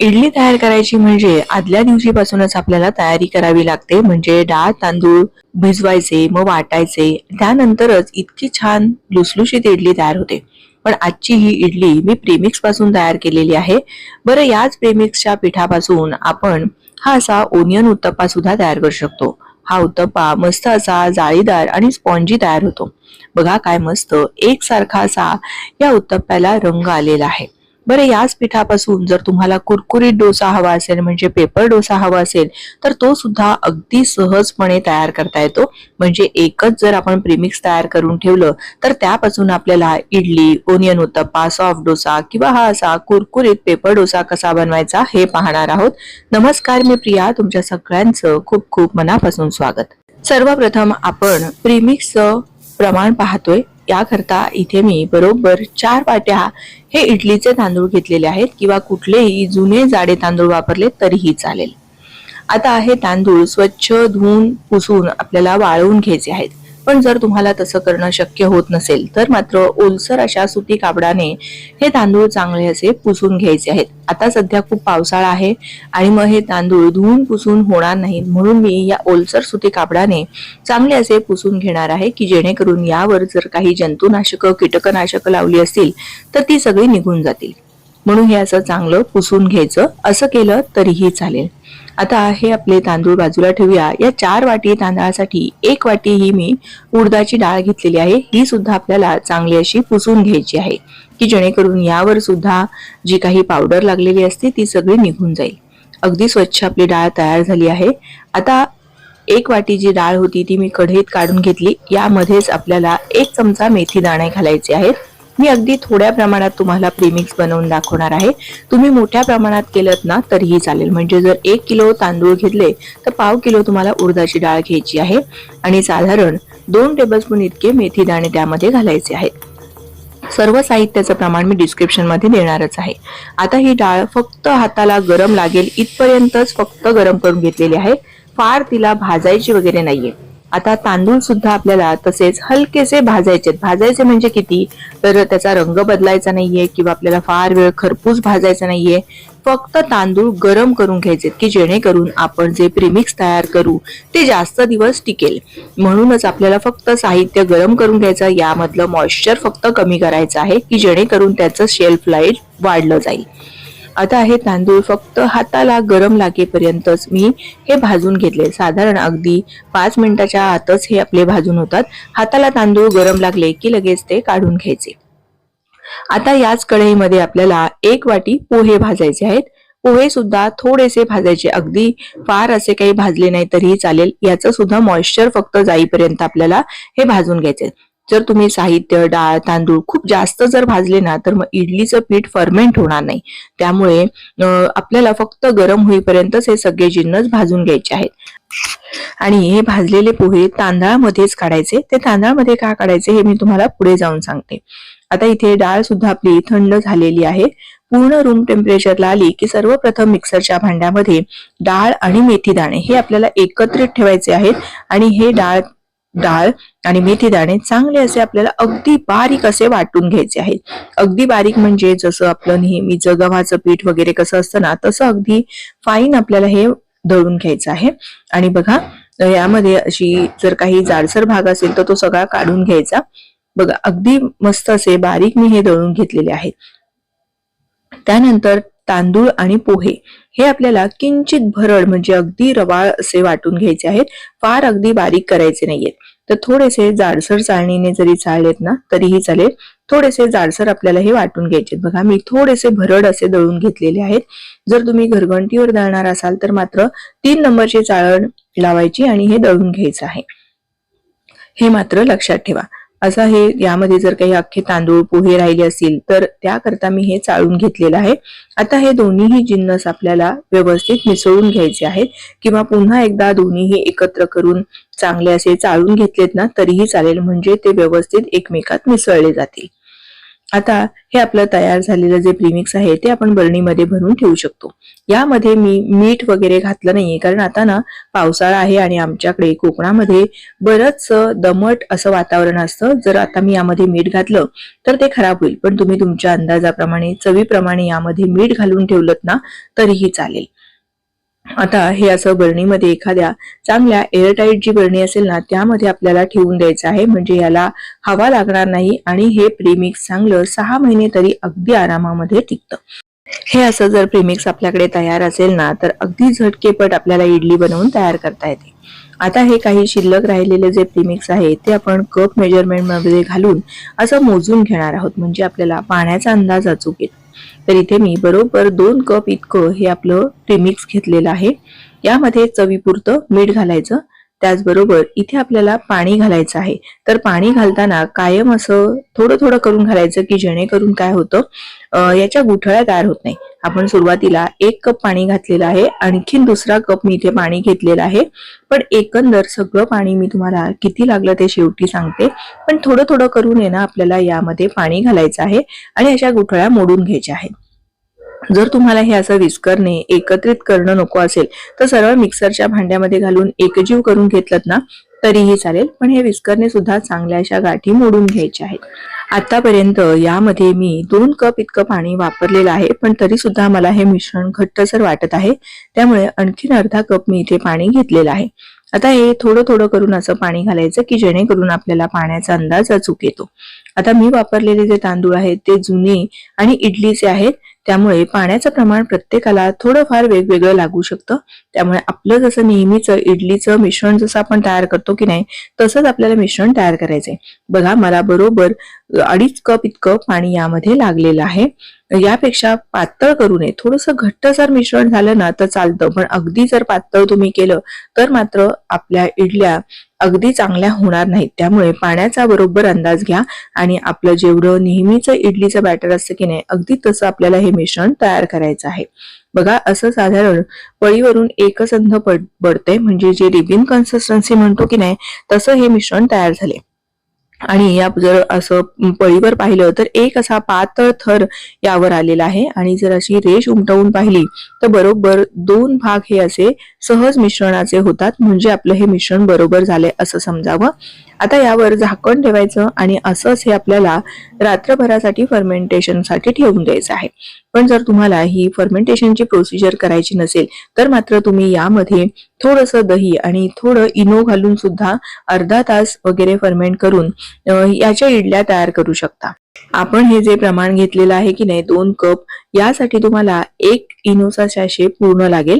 इडली तयार करायची म्हणजे आदल्या दिवशीपासूनच आपल्याला तयारी करावी लागते. म्हणजे डाळ तांदूळ भिजवायचे मग वाटायचे. त्यानंतरच इतकी छान लुसलुशीत इडली तयार होते. पण आजची ही इडली मी प्रेमिक्सपासून तयार केलेली आहे. बरं याच प्रेमिक्सच्या पिठापासून आपण हा असा ओनियन उत्तप्पा सुद्धा तयार करू शकतो. हा उत्तप्पा मस्त असा जाळीदार आणि स्पॉन्जी तयार होतो. बघा काय मस्त एकसारखा असा या उत्तप्प्याला रंग आलेला आहे. बरं याच पिठापासून जर तुम्हाला कुरकुरीत डोसा हवा असेल म्हणजे पेपर डोसा हवा असेल तर तो सुद्धा अगदी सहजपणे तयार करता येतो. म्हणजे एकच जर आपण प्रीमिक्स तयार करून ठेवलं तर त्यापासून आपल्याला इडली ओनियन उत्तप्पा सॉफ्ट डोसा किंवा हा असा कुरकुरीत पेपर डोसा कसा बनवायचा हे पाहणार आहोत. नमस्कार मी प्रिया तुमच्या सगळ्यांचं खूप खूप मनापासून स्वागत. सर्वप्रथम आपण प्रिमिक्सचं प्रमाण पाहतोय. याकरता इथे मी बरोबर चार वाट्या हे इडलीचे तांदूळ घेतलेले आहेत किंवा कुठलेही जुने जाडे तांदूळ वापरले तरीही चालेल. आता हे तांदूळ स्वच्छ धुवून पुसून आपल्याला वाळवून घ्यायचे आहेत. पण जर तुम्हाला तसं करणं शक्य होत नसेल तर मात्र ओलसर अशा सुती कापडाने हे तांदूळ चांगले असे पुसून घ्यायचे आहेत. आता सध्या खूप पावसाळा आहे आणि मग हे तांदूळ धुवून पुसून होणार नाहीत. म्हणून मी या ओलसर सुती कापडाने चांगले असे पुसून घेणार आहे की जेणेकरून यावर जर काही जंतुनाशक कीटकनाशक लावली असतील तर ती सगळी निघून जातील. म्हणून हे असं चांगलं पुसून घ्यायचं. असं केलं तरीही चालेल. आता हे आपले तांदूळ बाजूला ठेवूया. या चार वाटी तांदळासाठी एक वाटी ही मी उडदाची डाळ घेतलेली आहे. ही सुद्धा आपल्याला चांगली अशी पुसून घ्यायची आहे की जेणेकरून यावर सुद्धा जी काही पावडर लागलेली असते ती सगळी निघून जाईल. अगदी स्वच्छ आपली डाळ तयार झाली आहे. आता एक वाटी जी डाळ होती ती मी कढईत काढून घेतली. यामध्येच आपल्याला एक चमचा मेथी दाणे घालायचे आहेत. मी अगदी थोड्या प्रमाणात तुम्हाला प्रीमिक्स बनवून दाखवणार आहे. तुम्ही मोठ्या प्रमाणात केलं ना तरीही चालेल. म्हणजे जर एक किलो तांदूळ घेतले तर पाव किलो तुम्हाला उडदाची डाळ घ्यायची आहे. आणि साधारण दोन टेबलस्पून इतके मेथी दाणे त्यामध्ये घालायचे आहेत सर्व साहित्याचं प्रमाण मी डिस्क्रिप्शनमध्ये देणारच आहे. आता ही डाळ फक्त हाताला गरम लागेल इथपर्यंतच फक्त गरम करून घेतलेली आहे. फार तिला भाजायची वगैरे नाहीये. आता तांदूळ सुद्धा आपल्याला तसेच हलकेसे भाजायचे भाजायचे म्हणजे किती? तर त्याचा रंग बदलायचा नाहीये किंवा आपल्याला फार वेळ खरपूस भाजायचा नाहीये. फक्त तांदूळ गरम करून घ्यायचे की जेणेकरून आपण जे प्रीमिक्स तयार करू ते जास्त दिवस टिकेल. म्हणूनच आपल्याला फक्त साहित्य गरम करून घ्यायचं यामधलं मॉइश्चर फक्त कमी करायचं आहे की जेणेकरून त्याचं शेल्फ लाईफ वाढलं जाईल. आता हे तांदूळ फक्त हाताला गरम लागेपर्यंतच मी हे भाजून घेतले. साधारण अगदी पाच मिनिटाच्या आतच हे आपले भाजून होतात. हाताला तांदूळ गरम लागले की लगेच ते काढून घ्यायचे. आता याच कढईमध्ये आपल्याला एक वाटी पोहे भाजायचे आहेत. पोहे सुद्धा थोडेसे भाजायचे. अगदी फार असे काही भाजले नाही तरीही चालेल. याचं सुद्धा मॉइश्चर फक्त जाईपर्यंत आपल्याला हे भाजून घ्यायचे. जर तुम्ही साहित्य डाळ तांदूळ खूप जास्त जर भाजले ना तर मग इडलीचं पीठ फर्मेंट होणार नाही. त्यामुळे आपल्याला फक्त गरम होईपर्यंतच हे सगळे जिन्नस भाजून घ्यायचे आहेत. आणि हे भाजलेले पोहे तांदळामध्येच काढायचे. ते तांदळामध्ये का काढायचे हे मी तुम्हाला पुढे जाऊन सांगते. आता इथे डाळ सुद्धा आपली थंड झालेली आहे. पूर्ण रूम टेम्परेचरला आली की सर्वप्रथम मिक्सरच्या भांड्यामध्ये डाळ आणि मेथी दाणे हे आपल्याला एकत्रित ठेवायचे आहेत. आणि हे डाळ डाळ आणि मेथी दाणे चांगले असे आपल्याला अगदी बारीक असे वाटून घ्यायचे आहेत. अगदी बारीक म्हणजे जसं आपलं नेहमी गव्हाचं पीठ वगैरे कसं असतं ना तसं अगदी फाईन आपल्याला हे दळून घ्यायचं आहे. आणि बघा यामध्ये अशी जर काही जाडसर भाग असेल तर तो सगळा काढून घ्यायचा. बघा अगदी मस्त असे बारीक मी हे दळून घेतलेले आहेत. त्यानंतर तांदूळ आणि पोहे हे आपल्याला किंचित भरड म्हणजे अगदी रवाळ असे वाटून घ्यायचे आहेत. फार अगदी बारीक करायचे नाहीयेत. तर थोडेसे जाडसर चाळणीने जरी चाळलेत ना तरीही चालेल. थोडेसे जाडसर आपल्याला हे वाटून घ्यायचे बघा मी थोडेसे भरड असे दळून घेतलेले आहेत. जर तुम्ही घरघंटीवर दळणार असाल तर मात्र तीन नंबरची चाळण लावायची आणि हे दळून घ्यायचं आहे. हे मात्र लक्षात ठेवा. असं हे यामध्ये जर काही अख्खे तांदूळ पोहे राहिले असतील तर त्याकरता मी हे चाळून घेतलेलं आहे. आता हे दोन्हीही जिन्नस आपल्याला व्यवस्थित मिसळून घ्यायचे आहेत. किंवा पुन्हा एकदा दोन्हीही एकत्र करून चांगले असे चाळून घेतलेत ना तरीही चालेल. म्हणजे ते व्यवस्थित एकमेकात मिसळले जातील. आता हे आपलं तयार झालेलं जे प्रीमिक्स आहे ते आपण बरणीमध्ये भरून ठेवू शकतो. यामध्ये मी मीठ वगैरे घातलं नाहीये कारण आता ना पावसाळा आहे आणि आमच्याकडे कोकणामध्ये बरंच दमट असं वातावरण असतं. जर आता मी यामध्ये मीठ घातलं तर ते खराब होईल. पण तुम्ही तुमच्या अंदाजाप्रमाणे चवीप्रमाणे यामध्ये मीठ घालून ठेवलं ना तरीही चालेल. आता हे असं बरणीमध्ये एखाद्या चांगल्या एअरटाईट जी बरणी असेल ना त्यामध्ये आपल्याला ठेवून द्यायचं आहे. म्हणजे याला हवा लागणार नाही आणि हे प्रीमिक्स चांगलं सहा महिने तरी अगदी आरामामध्ये टिकतं. हे असं जर प्रीमिक्स आपल्याकडे तयार असेल ना तर अगदी झटकेपट आपल्याला इडली बनवून तयार करता येते. आता हे काही शिल्लक राहिलेले जे प्रीमिक्स आहे ते आपण कप मेजरमेंटमध्ये घालून असं मोजून घेणार आहोत. म्हणजे आपल्याला पाण्याचा अंदाज अचूक येतो. तर इथे मी बरोबर दोन कप इतकं हे आपलं प्रिमिक्स घेतलेलं आहे. यामध्ये चवीपुरतं मीठ घालायचं. त्याचबरोबर इथे आपल्याला पाणी घालायचं आहे. तर पाणी घालताना कायम असं थोडं थोडं करून घालायचं की जेणेकरून काय होतं याच्या गुठळ्या तयार होत नाही. आपण सुरुवातीला एक कप पाणी घातलेलं आहे आणखीन दुसरा कप मी इथे पाणी घेतलेलं आहे. पण एकंदर सगळं पाणी मी तुम्हाला किती लागलं ते शेवटी सांगते. पण थोडं थोडं करून आहे ना आपल्याला यामध्ये पाणी घालायचं आहे आणि अशा गुठळ्या मोडून घ्यायच्या आहेत. जर तुम्हाला हे असं विस्करणे एकत्रित करणं नको असेल तर सरळ मिक्सरच्या भांड्यामध्ये घालून एकजीव करून घेतलं ना तरीही चालेल. पण हे विस्करणे सुद्धा चांगल्या अशा गाठी मोडून घ्यायच्या आहेत. आतापर्यंत यामध्ये मी दोन कप इतकं पाणी वापरलेलं आहे पण तरी सुद्धा मला हे मिश्रण घट्टसर वाटत आहे. त्यामुळे आणखीन अर्धा कप मी इथे पाणी घेतलेलं आहे. आता हे थोडं थोडं करून असं पाणी घालायचं की जेणेकरून आपल्याला पाण्याचा अंदाज अचूक येतो. आता मी वापरलेले जे तांदूळ आहेत ते जुने आणि इडलीचे आहेत त्यामुळे पाण्याचं प्रमाण प्रत्येकाला थोडंफार वेगवेगळं लागू शकतं. त्यामुळे आपलं जसं नेहमीचं इडलीचं मिश्रण जसं आपण तयार करतो की नाही तसंच आपल्याला मिश्रण तयार करायचंय. बघा मला बरोबर अडीच कप इतकं पाणी यामध्ये लागलेलं आहे. यापेक्षा पातळ करू नये. थोडस घट्टसर मिश्रण झालं ना तर चालतं. पण अगदी जर पातळ तुम्ही केलं तर मात्र आपल्या इडल्या अगदी चांगल्या होणार नाहीत. त्यामुळे पाण्याचा बरोबर अंदाज घ्या आणि आपलं जेवढं नेहमीचं इडलीचं बॅटर असतं की नाही अगदी तसं आपल्याला हे मिश्रण तयार करायचं आहे. बघा असं साधारण पळीवरून एकसंध पड पडते म्हणजे जे रिबिन कन्सिस्टन्सी म्हणतो की नाही तसं हे मिश्रण तयार झाले आणि या जर असं पळीवर पाहिलं तर एक असा पातळ थर यावर आलेला आहे. आणि जर अशी रेष उमटवून पाहिली तर बरोबर दोन भाग हे असे सहज मिश्रणाचे होतात. म्हणजे आपलं हे मिश्रण बरोबर झाले असं समजावं. आता यावर झाकण ठेवायचं आणि असंच हे आपल्याला रात्रभरासाठी फर्मेंटेशनसाठी ठेवून द्यायचं आहे. पण जर तुम्हाला ही फर्मेंटेशनची प्रोसिजर करायची नसेल तर मात्र तुम्ही यामध्ये थोडस दही आणि थोडं इनो घालून सुद्धा अर्धा तास वगैरे फर्मेंट करून याच्या इडल्या तयार करू शकता. आपण हे जे प्रमाण घेतलेलं आहे की नाही दोन कप यासाठी तुम्हाला एक इनोचा सॅशे पूर्ण लागेल.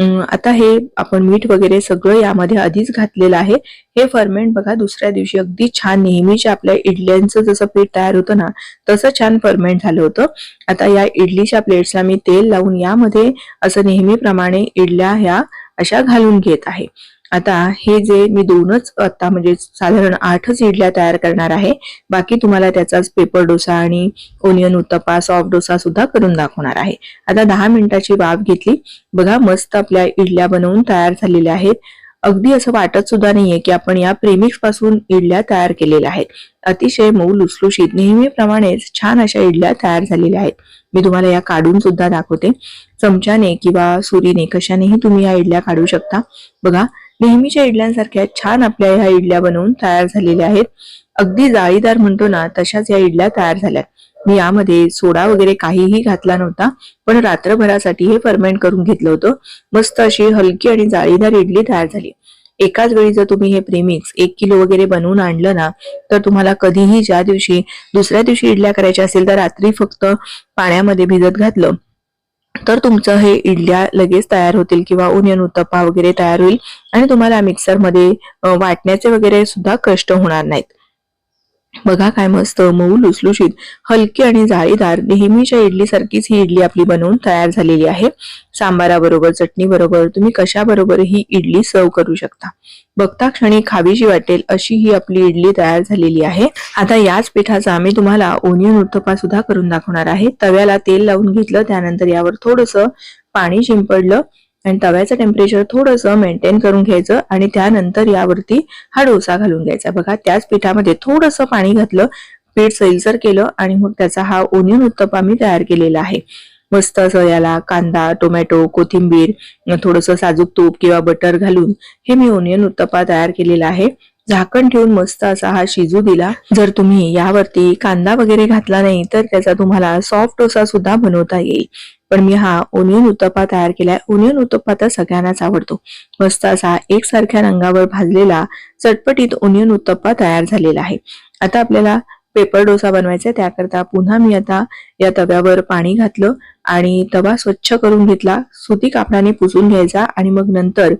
आता हे आपण मीठ वगैरे सगळं यामध्ये आधीच घातलेलं आहे. हे फर्मेंट बघा दुसऱ्या दिवशी अगदी छान नेहमीच्या आपल्या इडल्यांचं जसं पीठ तयार होतं ना तसं छान फर्मेंट झालं होतं. आता या इडलीच्या प्लेट्सला मी तेल लावून यामध्ये असं नेहमीप्रमाणे इडल्या ह्या अशा घालून घेत आहे. आता हे जे मी दोनच आता म्हणजे साधारण आठच इडल्या तयार करणार आहे. बाकी तुम्हाला त्याचाच पेपर डोसा आणि ओनियन उत्तपा सॉफ्ट डोसा सुद्धा करून दाखवणार आहे. आता दहा मिनिटाची वाफ घेतली. बघा मस्त आपल्या इडल्या बनवून तयार झालेल्या आहेत. अगदी असं वाटत सुद्धा नाहीये की आपण या प्रेमिक्सपासून इडल्या तयार केलेल्या आहेत. अतिशय मऊ लुसलुशीत नेहमीप्रमाणेच छान अशा इडल्या तयार झालेल्या आहेत. मी तुम्हाला या काढून सुद्धा दाखवते. चमच्याने किंवा सुरीने कशानेही तुम्ही या इडल्या काढू शकता. बघा नेहमीच्या इडल्यांसारख्या छान आपल्या ह्या इडल्या बनवून तयार झालेल्या आहेत. अगदी जाळीदार म्हणतो ना तशाच या इडल्या तयार झाल्या मी यामध्ये सोडा वगैरे काहीही घातला नव्हता पण रात्रभरासाठी हे फर्मेंट करून घेतलं होतं. मस्त अशी हलकी आणि जाळीदार इडली तयार झाली. एकाच वेळी जर तुम्ही हे प्रेमिक्स एक किलो वगैरे बनवून आणलं ना तर तुम्हाला कधीही ज्या दिवशी दुसऱ्या दिवशी इडल्या करायच्या असेल तर रात्री फक्त पाण्यामध्ये भिजत घातलं. तर तुमचं हे इडल्या लगेच तयार होतील किंवा ओनियन उत्तप्पा वगैरे तयार होईल आणि तुम्हाला मिक्सरमध्ये वाटण्याचे वगैरे सुद्धा कष्ट होणार नाहीत. बघा काय मस्त मऊ लुसलुशीत हलकी आणि जाळीदार नेहमीच्या इडली सारखीच ही इडली आपली बनवून तयार झालेली आहे. सांबाराबरोबर चटणी बरोबर तुम्ही कशाबरोबर ही इडली सर्व करू शकता. बघता क्षणी खावीशी वाटेल अशी ही आपली इडली तयार झालेली आहे. आता याच पिठाचा आम्ही तुम्हाला ओनियन उत्तपा सुद्धा करून दाखवणार आहे. तव्याला तेल लावून घेतलं त्यानंतर यावर थोडस पाणी शिंपडलं. आणि तव्याचं टेम्परेचर थोडंसं मेंटेन करून घ्यायचं आणि त्यानंतर यावरती हा डोसा घालून घ्यायचा. बघा त्याच पिठामध्ये थोडंसं पाणी घातलं पीठ सैलसर केलं आणि मग त्याचा हा ओनियन उत्तप्पा मी तयार केलेला आहे. मस्त असं याला कांदा टोमॅटो कोथिंबीर थोडंसं साजूक तूप किंवा बटर घालून हे मी ओनियन उत्तप्पा तयार केलेला आहे. झाकण ठेवून मस्त असा हा शिजू दिला. जर तुम्ही यावरती कांदा वगैरे घातला नाही तर त्याचा तुम्हाला सॉफ्ट डोसा सुद्धा बनवता येईल. पण मी हा ओनियन उत्तप्पा तयार केलाय. ओनियन उत्तप्पा तर सगळ्यांनाच आवडतो. मस्त असा एकसारख्या रंगावर भाजलेला चटपटीत ओनियन उत्तप्पा तयार झालेला आहे. आता आपल्याला पेपर डोसा बनवायचा त्याकरता पुन्हा मी आता या तव्यावर पाणी घातलं आणि तवा स्वच्छ करून घेतला. सुती कापडाने पुसून घ्यायचा आणि मग नंतर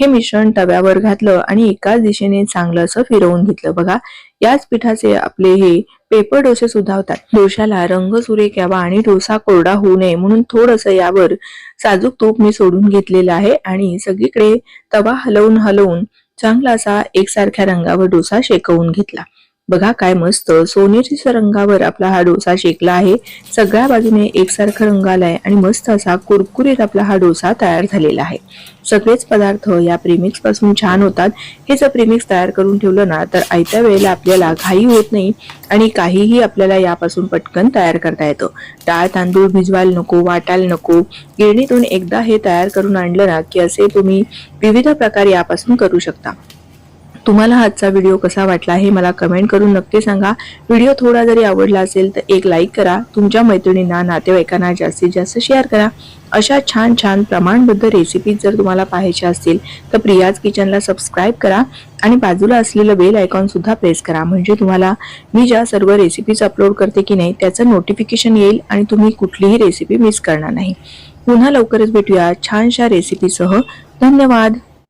हे मिश्रण तव्यावर घातलं आणि एकाच दिशेने चांगलं असं फिरवून घेतलं. बघा याच पिठाचे आपले हे पेपर डोसे सुद्धा होतात डोशाला रंग सुरेख यावा आणि डोसा कोरडा होऊ नये म्हणून थोडंसं यावर साजूक तूप मी सोडून घेतलेलं आहे आणि सगळीकडे तवा हलवून हलवून चांगला असा एकसारख्या रंगावर डोसा शेकवून घेतला. बघा काय मस्त. सोनेरी रंगावर आपला हा डोसा शेकला आहे. सगळ्या बाजूने एकसारखा रंग आलाय आणि मस्त असा कुरकुरीत आपला हा डोसा तयार झालेला आहे. सगळेच पदार्थ या प्रेमिक्सपासून छान होतात. हे जर प्रेमिक्स तयार करून ठेवलं ना तर आयत्या वेळेला आपल्याला घाई होत नाही आणि काहीही आपल्याला यापासून पटकन तयार करता येतं. डाळ तांदूळ भिजवायला नको वाटायला नको. गिरणीतून एकदा हे तयार करून आणलं ना की असे तुम्ही विविध प्रकार यापासून करू शकता. तुम्हाला आजचा व्हिडिओ कसा वाटला हे मला कमेंट करून नक्की सांगा. व्हिडिओ थोडा जरी आवडला असेल तर एक लाईक करा. तुमच्या मैत्रिणींना नातेवाईकांना जास्तीत जास्त शेअर करा. अशा छान छान प्रमाणबद्ध रेसिपीज जर तुम्हाला पाहायच्या असतील तर प्रियाज किचनला सबस्क्राईब करा आणि बाजूला असलेलं बेल आयकॉन सुद्धा प्रेस करा. म्हणजे तुम्हाला मी ज्या सर्व रेसिपीज अपलोड करते की नाही त्याचं नोटिफिकेशन येईल आणि तुम्ही कुठलीही रेसिपी मिस करणार नाही. पुन्हा लवकरच भेटूया छानशा रेसिपीसह धन्यवाद.